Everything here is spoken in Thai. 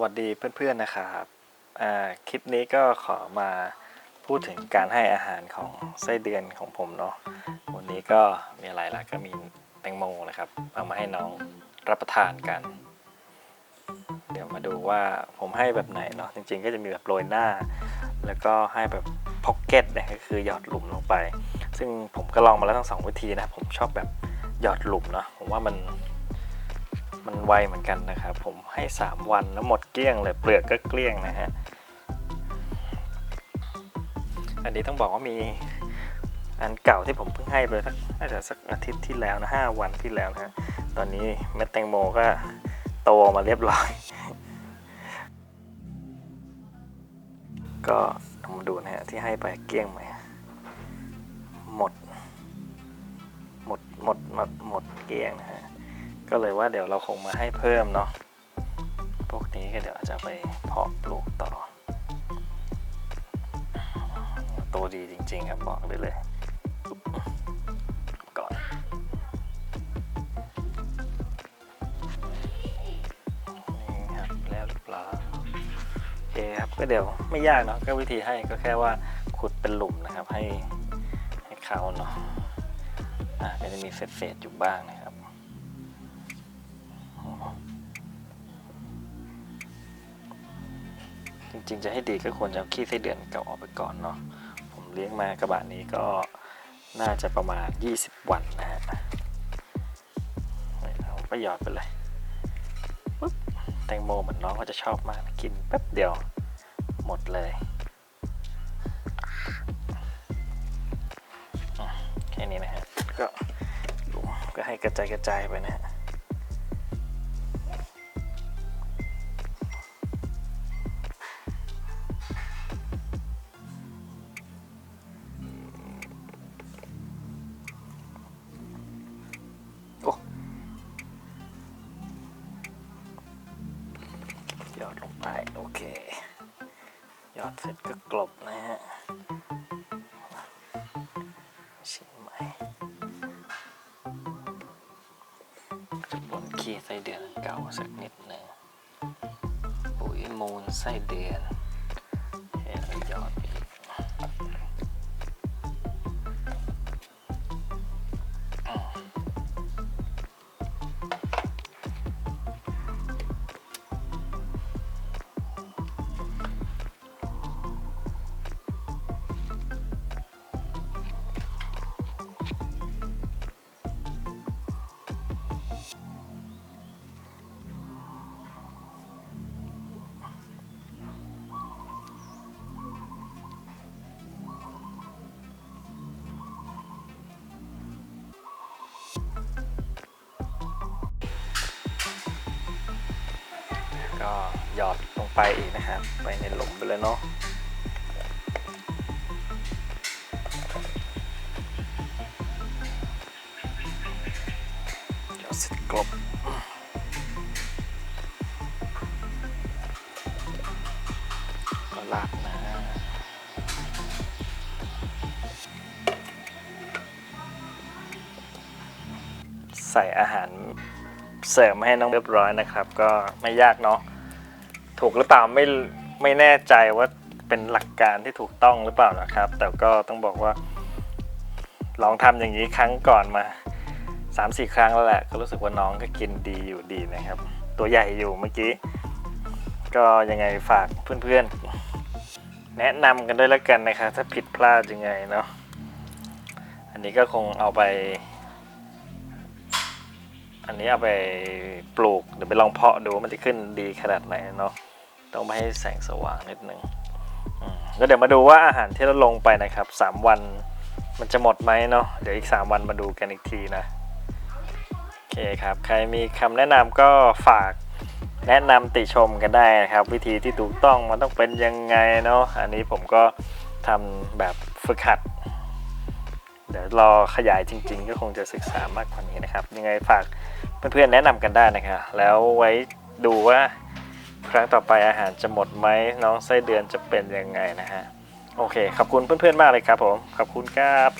สวัสดีเพื่อนๆนะครับคลิปนี้ก็ขอมาพูดถึงการให้อาหารของไส้เดือนของผมเนาะวันนี้ก็มีอะไรล่ะก็มีแตงโมนะครับเอามาให้น้องรับประทานกัน เดี๋ยวมาดูว่าผมให้แบบไหนเนาะจริงๆ ก็จะมีแบบโรยหน้า แล้วก็ให้แบบพ็อกเก็ตเนี่ยก็คือหยอดหลุมลงไป ซึ่งผมก็ลองมาแล้วทั้งสองวิธีนะผมชอบแบบหยอดหลุมเนาะผมว่ามัน มันไวเหมือนกันนะครับ ผมให้ 3 วันแล้วหมดเกลี้ยงเลยเปลือกก็เกลี้ยงนะฮะอันนี้ต้องบอกว่ามีอันเก่าที่ผมเพิ่งให้ไปสักน่าจะสักอาทิตย์ที่แล้วนะห้าวันที่แล้วนะตอนนี้เม็ดแตงโมก็โตมาเรียบร้อย ก็ลองมาดูนะฮะที่ให้ไปเกลี้ยงไหมหมด หมดหมดหมดหมดเกลี้ยงนะฮะ ก็เลยว่าเดี๋ยวเราคงมาให้เพิ่มเนาะพวกนี้ก็เดี๋ยวอาจจะไปเพาะปลูกต่อโตดีจริง ๆ ครับบอกได้เลยก่อนนี่ครับแล้วเรียบร้อยโอเคครับก็เดี๋ยวไม่ยากเนาะก็วิธีให้ก็แค่ว่าขุดเป็นหลุมนะครับให้ให้เขาเนาะอ่าก็จะมีเศษๆอยู่บ้างนะครับ จริงๆจะให้ดีก็ควรจะขี้ไส้เดือนเก่าออกไปก่อนเนาะผมเลี้ยงมากระบะนี้ก็น่าจะประมาณ 20 วันนะฮะเราก็หยอดไปเลยปุ๊บแตงโมเหมือนน้องก็จะชอบมากกินแป๊บเดียวหมดเลยแค่นี้นะฮะก็ก็ให้กระจายกระจายไปนะฮะ เสร็จก็กลบนะฮะชิ้นใหม่จะบนขี้ไส้เดือนเก่าสักนิดหนึ่งปุ๋ยมูลไส้เดือน ก็หยอดลงไปอีกนะครับ ไปในหลุมไปเลยเนาะหยอดเสร็จกลบก็ลาดนะใส่อาหาร เสริมให้น้องเรียบร้อยนะครับ ก็ไม่ยากเนาะถูกหรือเปล่าไม่ไม่แน่ใจว่าเป็นหลักการที่ถูกต้องหรือเปล่านะครับ แต่ก็ต้องบอกว่า ลองทำอย่างนี้ครั้งก่อนมา3าสี่ครั้งแล้วแหละก็รู้สึกว่าน้องก็กินดีอยู่ดีนะครับ ตัวใหญ่อยู่เมื่อกี้ ก็ยังไงฝากเพื่อนๆ แนะนำกันด้วยแล้วกันนะครับ ถ้าผิดพลาดยังไงเนาะอันนี้ก็คงเอาไป อันนี้เอาไปปลูกเดี๋ยวไปลองเพาะดูว่ามันจะขึ้นดีขนาดไหนเนาะต้องไม่ให้แสงสว่างนิดนึงแล้วเดี๋ยวมาดูว่าอาหารที่เราลงไปนะครับ 3 วันมันจะหมดไหมเนาะเดี๋ยวอีก 3 วันมาดูกันอีกทีนะโอเคครับ ใครมีคำแนะนำก็ฝากแนะนำติชมกันได้นะครับ วิธีที่ถูกต้องมันต้องเป็นยังไงเนาะอันนี้ผมก็ทำแบบฝึกหัด เดี๋ยวรอขยายจริง ๆ ก็คงจะศึกษามากกว่านี้นะครับ ยังไงฝากเพื่อนๆแนะนำกันได้นะครับแล้วไว้ดูว่าครั้งต่อไปอาหารจะหมดไหมน้องไส้เดือนจะเป็นยังไงนะฮะโอเคขอบคุณเพื่อนๆมากเลยครับผมขอบคุณครับ